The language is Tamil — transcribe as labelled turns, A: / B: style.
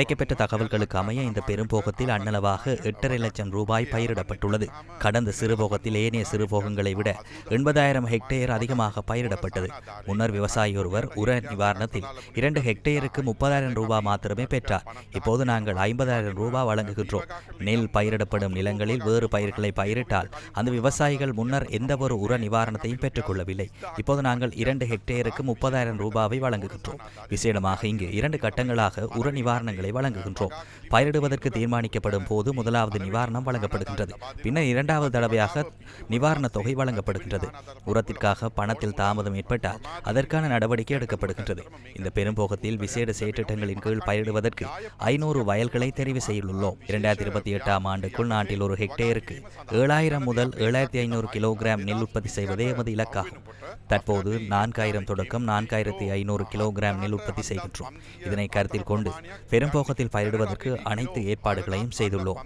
A: கிடைக்கப்பெற்ற தகவல்களுக்கு அமைய இந்த பெரும்போகத்தில் அண்ணளவாக எட்டரை லட்சம் ரூபாய் பயிரிடப்பட்டுள்ளது. கடந்த சிறுபோகத்தில் ஏனைய சிறுபோகங்களை விட எண்பதாயிரம் ஹெக்டேயர் அதிகமாக பயிரிடப்பட்டது. முன்னர் விவசாயி ஒருவர் உர நிவாரணத்தில் இரண்டு ஹெக்டேயருக்கு முப்பதாயிரம் ரூபாய் மாத்திரமே பெற்றார். இப்போது நாங்கள் ஐம்பதாயிரம் ரூபாய் வழங்குகின்றோம். நெல் பயிரிடப்படும் நிலங்களில் வேறு பயிர்களை பயிரிட்டால் அந்த விவசாயிகள் முன்னர் எந்தவொரு உர நிவாரணத்தையும் பெற்றுக்கொள்ளவில்லை. இப்போது நாங்கள் இரண்டு ஹெக்டேயருக்கு முப்பதாயிரம் ரூபாவை வழங்குகின்றோம். விசேடமாக இங்கு இரண்டு கட்டங்களாக உர நிவாரணங்களை வழங்குகின்றோம். பயிரிடுவதற்கு தீர்மானிக்கப்படும் போது முதலாவது நிவாரணம் வழங்கப்படுகின்றது. பின்னர் இரண்டாவது தடவையாக நிவாரணத் தொகை வழங்கப்படுகின்றது. உரத்திற்காக பணத்தில் தாமதம் ஏற்பட்டால் அதற்கான நடவடிக்கை எடுக்கப்படுகின்றது. இந்த பெரும்போகத்தில் விசேட செயற்றிட்டங்களின் கீழ் பயிரிடுவதற்கு ஐநூறு வயல்களை தெரிவு செய்துள்ளோம். இரண்டாயிரத்தி இருபத்தி எட்டாம் ஆண்டுக்குள் நாட்டில் ஒரு ஹெக்டேருக்கு ஏழாயிரம் முதல் ஏழாயிரத்தி ஐநூறு கிலோகிராம் நெல் உற்பத்தி செய்வதே எமது இலக்காகும். தற்போது நான்காயிரம் தொடக்கம் நான்காயிரத்தி ஐநூறு கிலோகிராம் நெல் உற்பத்தி செய்கின்றோம். இதனை கருத்தில் கொண்டு பெரும்போ பெரும்போகத்தில் பயிரிடுவதற்கு அனைத்து ஏற்பாடுகளையும் செய்துள்ளோம்.